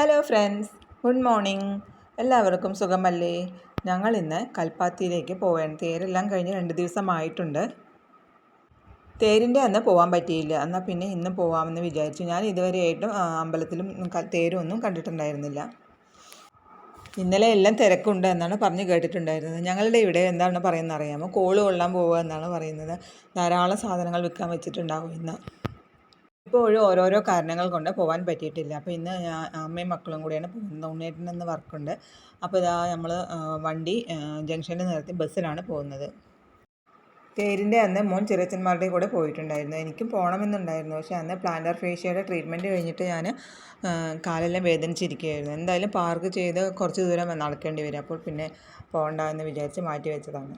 Hello friends good morning എല്ലാവർക്കും സുഖമല്ലേ? ഞങ്ങൾ ഇന്ന് കൽപ്പാത്തിയിലേക്ക് പോവാൻ തേരെല്ലാം കഴിഞ്ഞ് രണ്ട് ദിവസമായിട്ടുണ്ട്. തേരിന്റെ അന്ന് പോകാൻ പറ്റിയില്ല. എന്നാൽ പിന്നെ ഇന്ന് പോകാമെന്ന് വിചാരിച്ചു. ഞാൻ ഇതുവരെയായിട്ടും അമ്പലത്തിലും തേരും ഒന്നും കണ്ടിട്ടുണ്ടായിരുന്നില്ല. ഇന്നലെ എല്ലാം തിരക്കുണ്ട് എന്നാണ് പറഞ്ഞ് കേട്ടിട്ടുണ്ടായിരുന്നത്. ഞങ്ങളുടെ ഇവിടെ എന്താണ് പറയുന്നത് അറിയാമോ കോൾ കൊള്ളാൻ പോവുക എന്നാണ് പറയുന്നത്. ധാരാളം സാധനങ്ങൾ വിൽക്കാൻ വെച്ചിട്ടുണ്ടാവും ഇന്ന്. ഇപ്പോഴും ഓരോരോ കാരണങ്ങൾ കൊണ്ട് പോകാൻ പറ്റിയിട്ടില്ല. അപ്പോൾ ഇന്ന് ഞാൻ അമ്മയും മക്കളും കൂടിയാണ് പോകുന്നത്. ഉണ്ണേട്ടനെന്ന് വർക്കുണ്ട്. അപ്പോൾ ഇതാ നമ്മൾ വണ്ടി ജംഗ്ഷനിൽ നിർത്തി ബസ്സിലാണ് പോകുന്നത്. തേരിന്റെ അന്ന് മോൻ ചെറിയച്ചന്മാരുടെ കൂടെ പോയിട്ടുണ്ടായിരുന്നു. എനിക്കും പോകണമെന്നുണ്ടായിരുന്നു പക്ഷേ അന്ന് പ്ലാന്റർ ഫേഷ്യയുടെ ട്രീറ്റ്മെന്റ് കഴിഞ്ഞിട്ട് ഞാൻ കാലെല്ലാം വേദനിച്ചിരിക്കുകയായിരുന്നു. എന്തായാലും പാർക്ക് ചെയ്ത് കുറച്ച് ദൂരം നടക്കേണ്ടി വരും. അപ്പോൾ പിന്നെ പോകണ്ട എന്ന് വിചാരിച്ച് മാറ്റി വെച്ചതാണ്.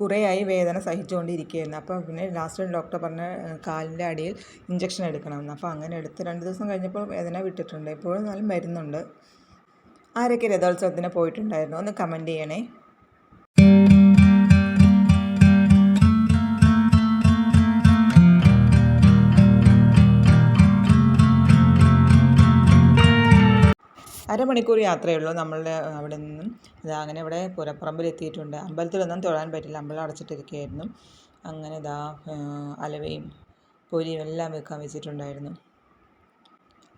കുറേയായി വേദന സഹിച്ചുകൊണ്ടിരിക്കുകയായിരുന്നു. അപ്പോൾ പിന്നെ ലാസ്റ്റ് ഡോക്ടർ പറഞ്ഞ കാലിന്റെ അടിയിൽ ഇഞ്ചക്ഷൻ എടുക്കണമെന്ന്. അപ്പോൾ അങ്ങനെ എടുത്ത് രണ്ട് ദിവസം കഴിഞ്ഞപ്പോൾ വേദന വിട്ടിട്ടുണ്ട്. ഇപ്പോഴും നല്ല മരുന്നുണ്ട്. ആരൊക്കെ രഥോത്സവത്തിന് പോയിട്ടുണ്ടായിരുന്നു? ഒന്ന് കമന്റ് ചെയ്യണേ. അരമണിക്കൂർ യാത്രയേ ഉള്ളൂ നമ്മളുടെ അവിടെ നിന്നും. ഇതാ അങ്ങനെ ഇവിടെ പുരപ്പറമ്പിൽ എത്തിയിട്ടുണ്ട്. അമ്പലത്തിലൊന്നും തൊഴാൻ പറ്റില്ല. അമ്പലം അടച്ചിട്ടിരിക്കുകയായിരുന്നു. അങ്ങനെ ഇതാ അലവയും പൊരിയും എല്ലാം വെക്കാൻ വെച്ചിട്ടുണ്ടായിരുന്നു.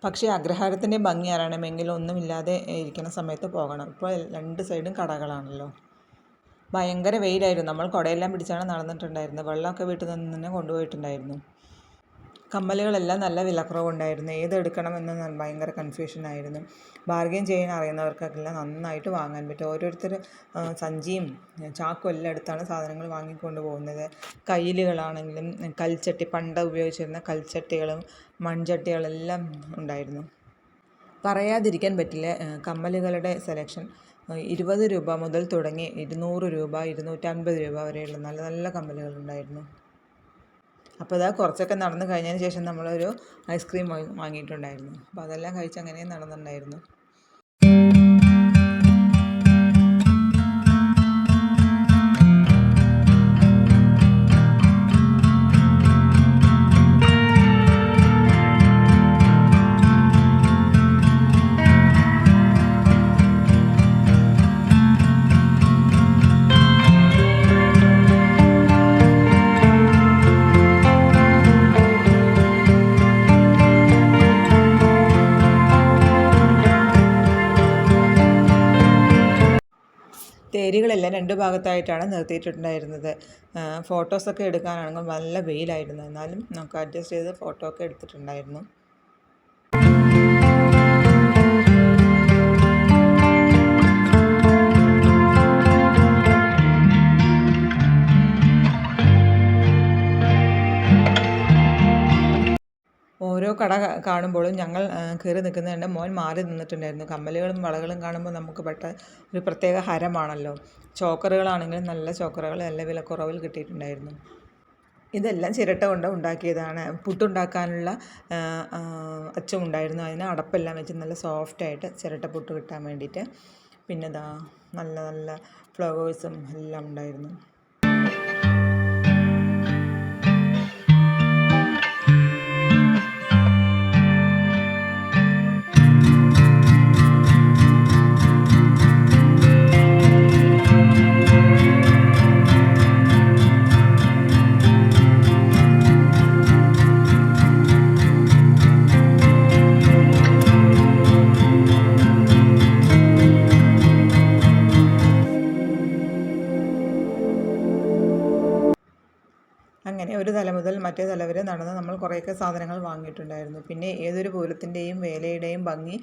പക്ഷേ അഗ്രഹാരത്തിന്റെ ഭംഗി അറിയണമെങ്കിൽ ഒന്നുമില്ലാതെ ഇരിക്കുന്ന സമയത്ത് പോകണം. ഇപ്പോൾ രണ്ട് സൈഡും കടകളാണല്ലോ. ഭയങ്കര വെയിലായിരുന്നു. നമ്മൾ കുടയെല്ലാം പിടിച്ചാണ് നടന്നിട്ടുണ്ടായിരുന്നത്. വെള്ളമൊക്കെ വീട്ടിൽ നിന്ന് തന്നെ കൊണ്ടുപോയിട്ടുണ്ടായിരുന്നു. കമ്മലുകളെല്ലാം നല്ല വിലക്കുറവുണ്ടായിരുന്നു. ഏതെടുക്കണമെന്ന് ഭയങ്കര കൺഫ്യൂഷനായിരുന്നു ബാർഗെയിൻ ചെയ്യാൻ അറിയുന്നവർക്കൊക്കെ നന്നായിട്ട് വാങ്ങാൻ പറ്റും. ഓരോരുത്തർ സഞ്ചിയും ചാക്കും എല്ലാം എടുത്താണ് സാധനങ്ങൾ വാങ്ങിക്കൊണ്ട് പോകുന്നത്. കയ്യിലുകളാണെങ്കിലും കൽച്ചട്ടി പണ്ട് ഉപയോഗിച്ചിരുന്ന കൽച്ചട്ടികളും മൺചട്ടികളെല്ലാം ഉണ്ടായിരുന്നു. പറയാതിരിക്കാൻ പറ്റില്ല കമ്മലുകളുടെ സെലക്ഷൻ ഇരുപത് രൂപ മുതൽ തുടങ്ങി ഇരുന്നൂറ് രൂപ ഇരുന്നൂറ്റൻപത് രൂപ വരെയുള്ള നല്ല നല്ല കമ്മലുകളുണ്ടായിരുന്നു അപ്പോൾ ഇതാ കുറച്ചൊക്കെ നടന്നു കഴിഞ്ഞതിന് ശേഷം നമ്മളൊരു ഐസ്ക്രീം വാങ്ങി- വാങ്ങിയിട്ടുണ്ടായിരുന്നു. അപ്പോൾ അതെല്ലാം കഴിച്ച് അങ്ങനെ നടന്നിട്ടുണ്ടായിരുന്നു. തേരുകളെല്ലാം രണ്ട് ഭാഗത്തായിട്ടാണ് നിർത്തിയിട്ടുണ്ടായിരുന്നത്. ഫോട്ടോസൊക്കെ എടുക്കാനാണെങ്കിൽ നല്ല വെയിലായിരുന്നു. എന്നാലും നമുക്ക് അഡ്ജസ്റ്റ് ചെയ്ത് ഫോട്ടോ ഒക്കെ എടുത്തിട്ടുണ്ടായിരുന്നു. ഓരോ കട കാണുമ്പോഴും ഞങ്ങൾ കയറി കയറി നിൽക്കുന്നതിന്റെ മോൻ മാറി നിന്നിട്ടുണ്ടായിരുന്നു. കമ്മലുകളും വളകളും കാണുമ്പോൾ നമുക്ക് പെട്ട ഒരു പ്രത്യേക ഹരമാണല്ലോ. ചോക്കറുകളാണെങ്കിലും നല്ല ചോക്കറുകൾ നല്ല വിലക്കുറവിൽ കിട്ടിയിട്ടുണ്ടായിരുന്നു. ഇതെല്ലാം ചിരട്ട കൊണ്ട് ഉണ്ടാക്കിയതാണ്. പുട്ടുണ്ടാക്കാനുള്ള അച്ചം ഉണ്ടായിരുന്നു. അതിന് അടപ്പെല്ലാം വെച്ച് നല്ല സോഫ്റ്റായിട്ട് ചിരട്ട പുട്ട് കിട്ടാൻ വേണ്ടിയിട്ട്. പിന്നെ ദാ നല്ല നല്ല ഫ്ലവേഴ്സും എല്ലാം ഉണ്ടായിരുന്നു. അങ്ങനെ ഒരു തല മുതൽ മറ്റേ തല വരെ നടന്ന് നമ്മൾ കുറേയൊക്കെ സാധനങ്ങൾ വാങ്ങിയിട്ടുണ്ടായിരുന്നു. പിന്നെ ഏതൊരു പൂരത്തിന്റെയും വേലയുടെയും ഭംഗി